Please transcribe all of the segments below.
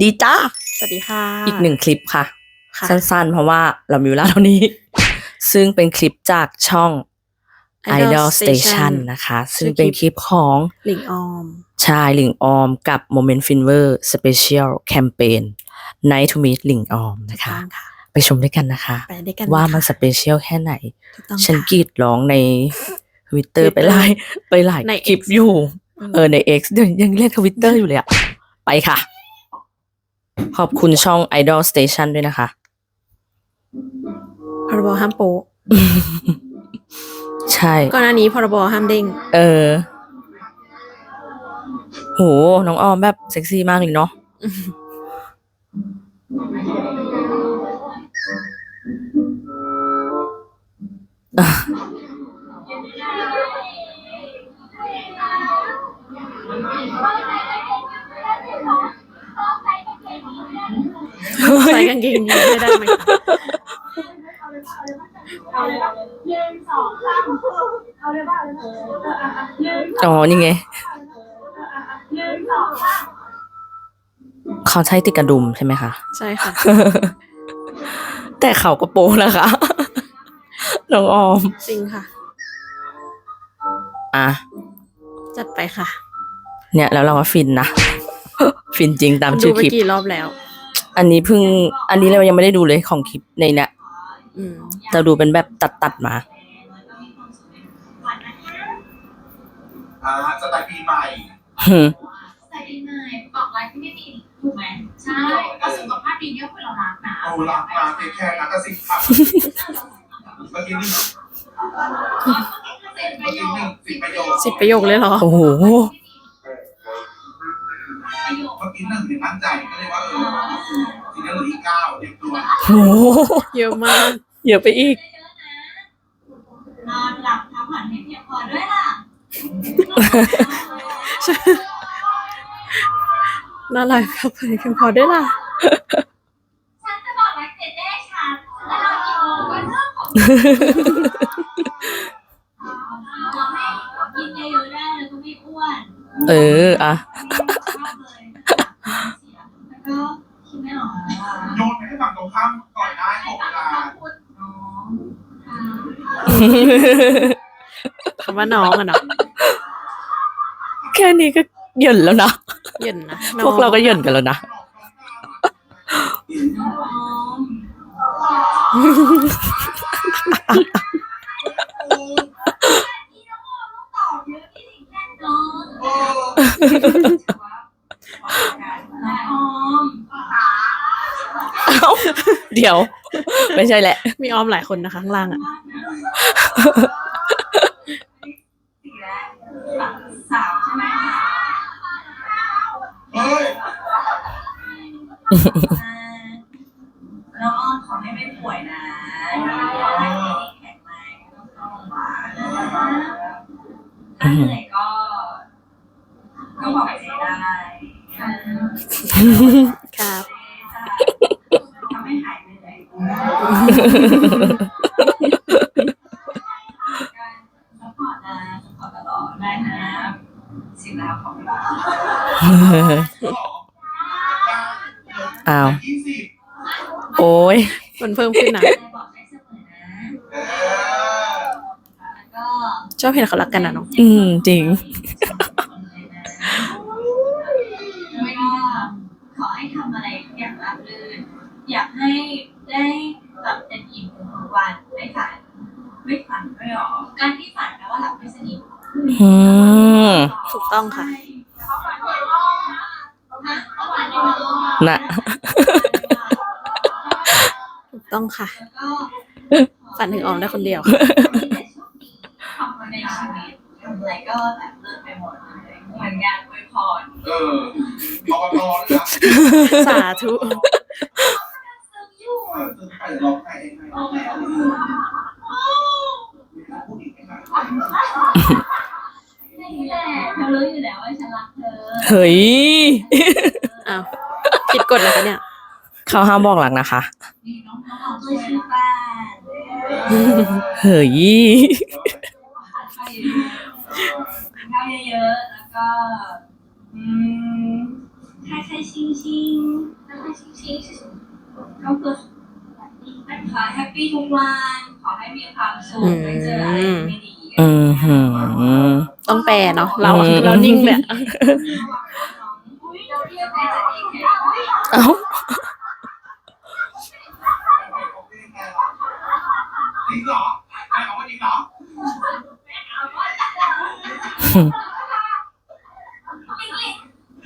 ดีจ้าสวัสดีค่ะ อีกหนึ่งคลิปค่ะค่ะ สั้นๆ เพราะว่าเรามีเวลาเท่านี้ ซึ่งเป็นคลิปจากช่อง Idol Station นะคะ ซึ่งเป็นคลิปของหลิงออมชายหลิงออมกับ Moment Finver Special Campaign Night to Meet หลิงออมนะคะถูกต้องค่ะไปชมด้วยกันนะคะไปด้วยกันว่ามันค่ะสเปเชียลแค่ไหนถูกต้องฉันค่ะกรีดร้องในทวิตเตอร์ Twitter ไปหลายไปหลายในคลิป X อยู่มเออใน X เดี๋ยวยังเล่นทวิตเตอร์อยู่เลยอะไปค่ะ ขอบคุณช่อง Idol Station ด้วยนะคะ พรบห้ามโปะใช่ ก่อนหน้านี้พรบห้ามเด้ง เออ โห น้องออมแบบเซ็กซี่มากเลยเนาะางเกงยีนส์ไม่ได้ไหมคะอ๋อนี่ไงเขาใช้ติดกระดุมใช่ไหมคะใช่ค่ะ แต่เขาก็โป้นะคะน้องออมจริงค่ะ อะ จัดไปค่ะ เนี่ยแล้วเราก็ฟินนะ ฟินจริงตามมันชื่ดูอไปคลิปกี่รอบแล้ว อันนี้เพิ่ง อันนี้เรายังไม่ได้ดูเลยของคลิปในเนี่ยอืมเราดูเป็นแบบตัดตัดๆมา อ่าสไตล์ปีใหม่หืมใส่ดีหน่อยออกไลฟ์ที่ไม่มีถูกไหมใช่เพราะสุขภาพดีเนี่ยคือเรารักนะเอาลักมาเทคแคร์นะกระสิบครับเมื่อกี้นี่เป็นปเมื่อระโยกี้คหนึ่งสิบประโยคสิบประโยคเลยเหรอ โอ้โห ประโยคเมื่อกี้หนึ่งเนี่ยมั่นใจก็เลยว่าเออทีนี้เหลืออีกเก้าเรียบด่วนโอ้โหเยอะมากเยอะไปอีกเยอะๆนะนอนหลับพักผ่อนให้เพียงพอด้วยล่ะน่ารักครับเพียงพอได้ล่ะฉันจะบอกรักเด็ดได้ฉันแล้วนอนกี่โมงก็เรื่องของขอให้กินเยอะๆได้แล้วก็ไม่อ้วน เอออะ ค่ะคำว่าน้องอะเนาะแค่นี้ก็เหย่นแล้วนะเหยินนะพวกเราก็เหย่นกันแล้วนะน้องพี่น้องออมต้องตอบเยอะพี่ถึงแน่นอนเออน้องออมเอ้าเดี๋ยว ไม่ใช่แหละ มีออมหลายคนนะคะข้างล่างอะ สี่แล้วสาวใช่ไหมเฮ้ยน้องออมขอให้ไม่ป่วยนะขอให้แข็งแรงต้องเข้าโรงพยาบาลถ้าเหนื่อยก็ ก็บอกเจได้ค่ะครับทำให้หายเหนื่อย อ้าวยี่สิบโอ้ย มันเพิ่มขึ้นนะบอกให้เสมอนะเออแล้วก็ชอบเห็นเขารักกันนะเนาะอืม จริงไม่ก็ขอให้ทำอะไรทุกอย่างราบรื่นอยากให้ได้หลับเต็มอิ่มทุกวันไม่ฝันไม่ฝันไม่หรอการที่ฝันแปลว่าหลับไม่สนิทอืมถูกต้องค่ะ เขาฝันในห้องนะเขาฝันในห้อง น่ะถูกต้องค่ะแล้วก็ฝันถึงออมได้คนเดียวทำในชีวิตทำอะไรก็แบบเลิศไปหมดเลยเหมือนงานอวยพรเอออบตเลยนะสาธุซึ่งอยู่เออไปร้องไห้เองไหมโอ้ยพูดอีกไหมนี่แหละเธอรู้อยู่แล้วว่าฉันรักเธอเฮ้ยอ้าวผิ ดกฎอะไรคะเนี่ย เขาห้ามบอกหลักนะคะนี่น้องน้องออกช่วยชื่อบ้านเฮ้ยข้าวเยอะๆ แล้วก็อืมใครๆชิงชิงๆก็คือขอแฮปปี้ทุกวัน ขอให้มีความสุขไม่เจออะไรไม่ดี อืมหืมต้องแปลเนาะ เราอืมเรานิ่งเลยอะ อุ้ยเราเรียกแม่จะเองแค่ เอ้าจริงเหรอใครบอกว่าจริงเหรอ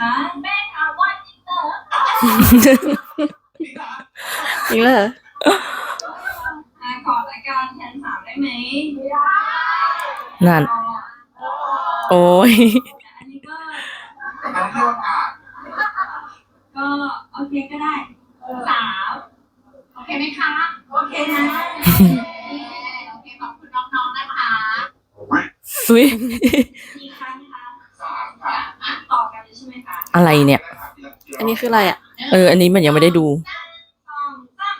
ฮะแม่ถามว่าจริงเหรอจริงเหรอจริงเลยเหรออะขอรายการแทนสามได้ไหมนั่น โอ้ย อันนี้ก็ อันนี้เรียกว่าอ่าน ก็โอเคก็ได้สามโอเค ไหมคะ โอเคนะโอเคขอบคุณน้องๆนะคะอุ้ยมีครั้งคะสามค่ะอะต่อกันเลยใช่ไหมคะอะไรเนี่ย อันนี้คืออะไรอะเออ อันนี้มันยังไม่ได้ดู สองสาม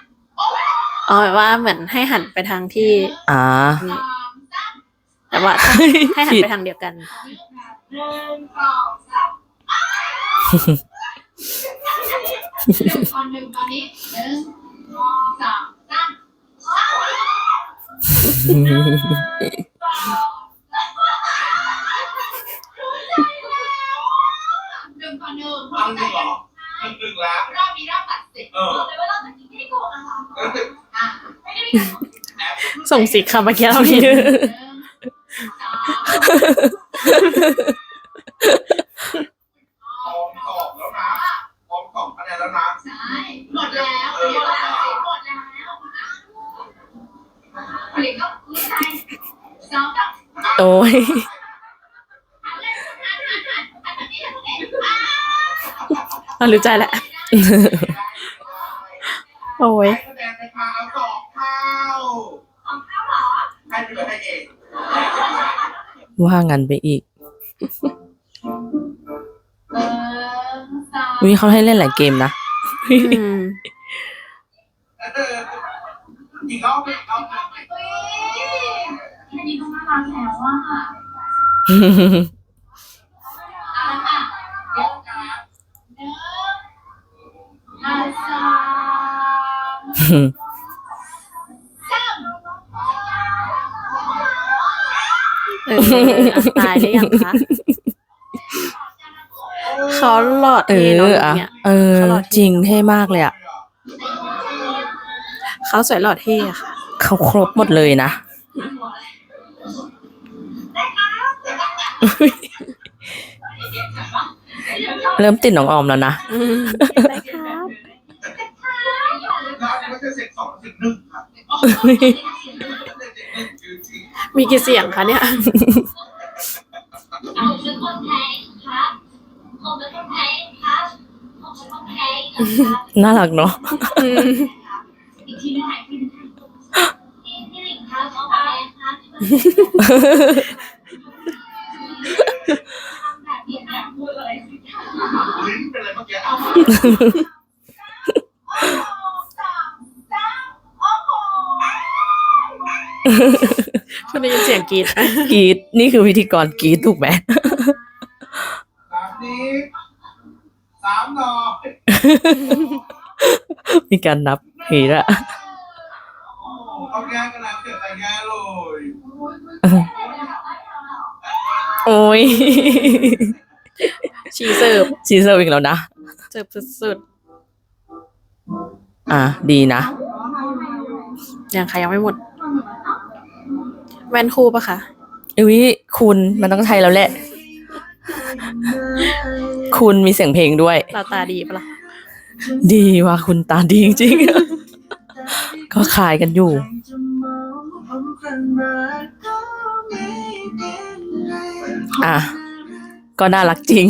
อ๋อแบบว่าเหมือนให้หันไปทางที่อ่าแต่ว่าให้หันผิด ไปทางเดียวกัน หนึ่งสองสามตอนหนึ่งตอนนี้หนึ่งสองสามสาม หนึ่งต่อหนึ่งเอาหนึ่งเหรอหนึ่งหนึ่งแล้ว รอบนี้รอบตัดสินเออแต่ว่าเราจะกินไม่ได้โกงนะคะอะไม่ได้มีการแอปส่งสิคำเมื่อกี้เราผิ เรารู้ใจแหละ โอ้ยให้คะแนนนะคะเอาสองเท่าของข้าวเหรอให้ไปเลยให้เองว่างันไปอีกเออสามวิเขาให้เล่นหลายเกมนะ อืมเอออีกรอบหนึ่งรอบหนึ่งเฮ้ยแค่นี้ก็น่ารักแล้วว่าเอาละค่ะเดี๋ยวกันหนึ่งอะสามสาม เอออะตายได้ยังคะเขาหลอดเอเอเนาะอแบบอะเนี้ยเออจริงเท่มากเลยอะเขาสวยหลอดเท่อะค่ะ เขาครบหมดเลยนะ เริ่มติดน้องออมแล้วนะอืมได้ครับแล้วก็ จะเสร็จสองสิบหนึ่งครับเสร็จหนึ่งคือจริงมีกี่เสียงคะเนี่ยผมเป็นคนไทยครับผมเป็นคนไทยครับผมเป็นคนไทยนะครับน่ารักเนาะอืมอีกทีนึงอีกทีนึงพี่พี่หลิงครับน้องแพงครับแบบนี้นะพูดอะไรสิลิ้นเป็นอะไรเมื่อกี้ สามสามโอ้โห คุณได้ยินเสียงกรีดไหมกรีดนี่คือพิธีกรกรีดถูกไหมสามนี้สามดอกมีการนับเหระโอ้เขาแย่กันแล้วเกิดอะไรแย่เลยโอ้ยชีเสิร์ฟชีเซอร์อีกแล้วนะ เสิร์ฟสุดอะ ดีนะๆยังใครยังไม่หมด แวนคูปะคะอุ้ยคุณมันต้องใช้แล้วแหละ คุณมีเสียงเพลงด้วย เราตาดีปะล่ะดีว่ะคุณตาดีจริงๆ ก็คลายกันอยู่ อะ ก็น่ารักจริง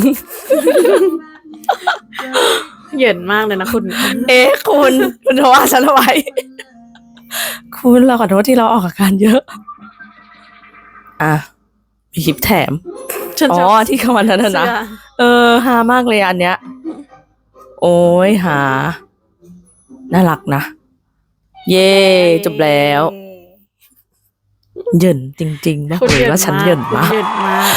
เหยินมากเลยนะคุณ เอ๊ะคุณ คุณจะว่าฉันทำไมคุณเราขอโทษที่เราออกอาการเยอะ อะมีคลิปแถมฉันอ๋ชออบที่เขาวันนั้นน่ะนะเสื้อเออฮามากเลยอันเนี้ย โอ้ยหา น่ารักนะ เย่จบแล้ว เหยินจริงๆนะคุณหรือว่าฉันเหยินคุณมากเหยินมาก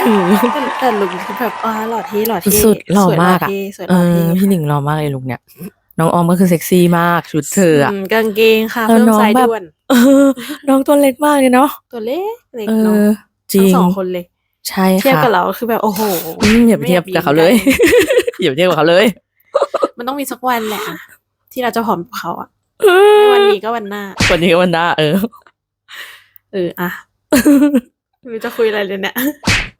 คือ แต่แต่ลุคคือแบบอ่าหล่อเท่หล่อเท่สุดหล่อมากอะสวยหล่เท่สวยหเอล่ออเท่พี่หนิงหล่อมากเลยลุกเนี่ย น้องออมก็คือเซ็กซี่มากชุดเธออะ มกางเกงค่ะแล้วเพิ่มน้องสายแบบ ด่วน เออ น้องตัวเล็กมากเลยเนาะตัวเล็กเล็กเอเนาะอจริทั้งงสองคนเลยใช่เทียบค่ะกับเราคือแบบโอ้โห อืมอย่าไปเทียบกับเขาเลยอย่าไปเทียบกับเขาเลยมันต้องมีสักวันแหละอะที่เราจะผอมกว่าเขาอะไม่วันนี้ก็วันหน้า วันนี้ก็วันหน้าเออ เอออะไม่รู้จะคุยอะไรเลยเนี่ย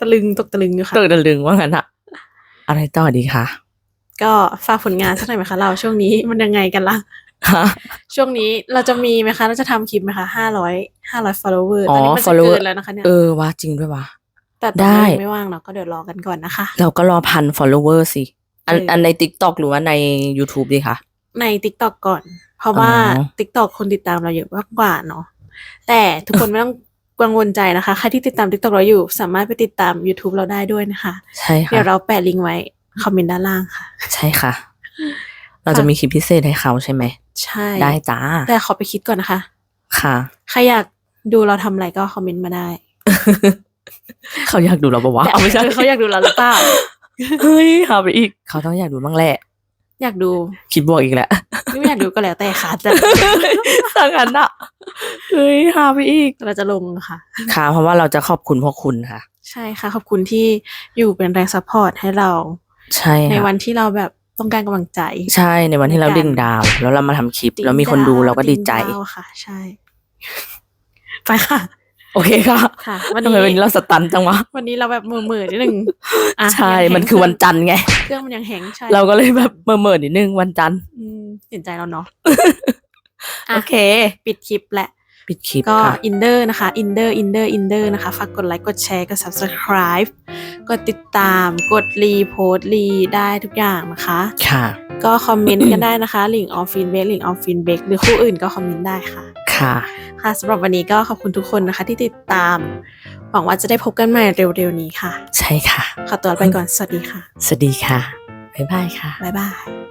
ตะลึงตกตะลึงอยู่ค่ะตกตะลึงว่างั้นอะอะไรต่อดีคะก็ฝากผลงานสักหน่อยไหมคะเราช่วงนี้มันยังไงกันล่ะฮะ ช่วงนี้เราจะมีไหมคะ เราจะทำคลิปไหมคะห้าร้อยห้าร้อย follower อ๋อตอนนี้มันจะ follower เกินแล้วนะคะเนี่ย เออว่าจริงด้วยวะแต่ตอนได้นี้ยังไม่ว่างเนาะก็เดี๋ยวรอกันก่อนนะคะ เราก็รอพัน follower สิ อันเอออัอันใน TikTok หรือว่าใน YouTube ดีคะใน t ิ k t o k ก่อน เพราะว่าอ๋อ t ิ k t o k คนติดตามเราเยอะมากกว่าเนาะแต่ทุกคนไม่ต้องกังวลใจนะคะใครที่ติดตาม t ิ k t o k เราอยู่สามารถไปติดตาม YouTube เราได้ด้วยนะคะ ใช่ค่ะ เดี๋ยวเราแปะลิงก์ไว้คอมเมนต์ด้านล่างค่ะ ใช่ค่ะ เราจะมีคลิปพิเศษให้เขาใช่ไหม ใช่ได้จ้า แต่ขอไปคิดก่อนนะคะ ค่ะ ใครอยากดูเราทำอะไรก็คอมเมนต์มาได้ เขาอยากดูเราปะวะแต่เอาไม่ใช่เขาอยากดูเราหรือเปล่า เฮ้ยหาไปอีก เขาต้องอยากดูบ้างแหละ อยากดูคิดบวกอีกแล้วไม่อยากดูก็แล้วแต่ค่ะแต่สังกันอะเฮ้ยหาไปอีก เราจะลงค่ะ ค่ะ เพราะว่าเราจะขอบคุณพวกคุณค่ะ ใช่ค่ะ ขอบคุณที่อยู่เป็นแรงซัพพอร์ตให้เรา ใช่ในค่ะวันที่เราแบบ ต้องการกำลังใจ ใช่ในวันที่เราในการดิ่งดาว แล้วเรามาทำคลิป แล้วมีคนดูเราก็ดีใจจริงๆค่ะ ใช่ ไปค่ะ โอเคค่ะค่ะ วันทำไมวันนี้นี้เราสตันจังวะ วันนี้เราแบบมือมือๆนิดนึงอะใช่ ยังแฮงมันคือวันจันทร์ไง เครื่องมันยังแหงใช่เราก็เลยแบบเมื่อเมื่อๆนิดนึงวันจันทร์อืมเห็นใจเราเนาะ อะ โอเค ปิดคลิปแหละ ปิดคลิปก็ค่ะอินเดอร์นะคะอินเดอร์อินเดอร์อินเดอร์นะคะฝากกดไลค์กดแชร์กด subscribe กดติดตามกดรีโพสต์รีได้ทุกอย่างนะคะค่ะ ก็คอมเมนต์กันได้นะคะลิงออฟฟินเบกลิงออฟฟินเบกหรือคู่อื่นก็คอมเมนต์ได้ค่ะค่ะ ค่ะสำหรับวันนี้ก็ขอบคุณทุกคนนะคะที่ติดตาม หวังว่าจะได้พบกันใหม่เร็วๆนี้ค่ะ ใช่ค่ะ ขอตัวไปก่อนสวัสดีค่ะ สวัสดีค่ะ บ๊ายบายค่ะ บ๊ายบาย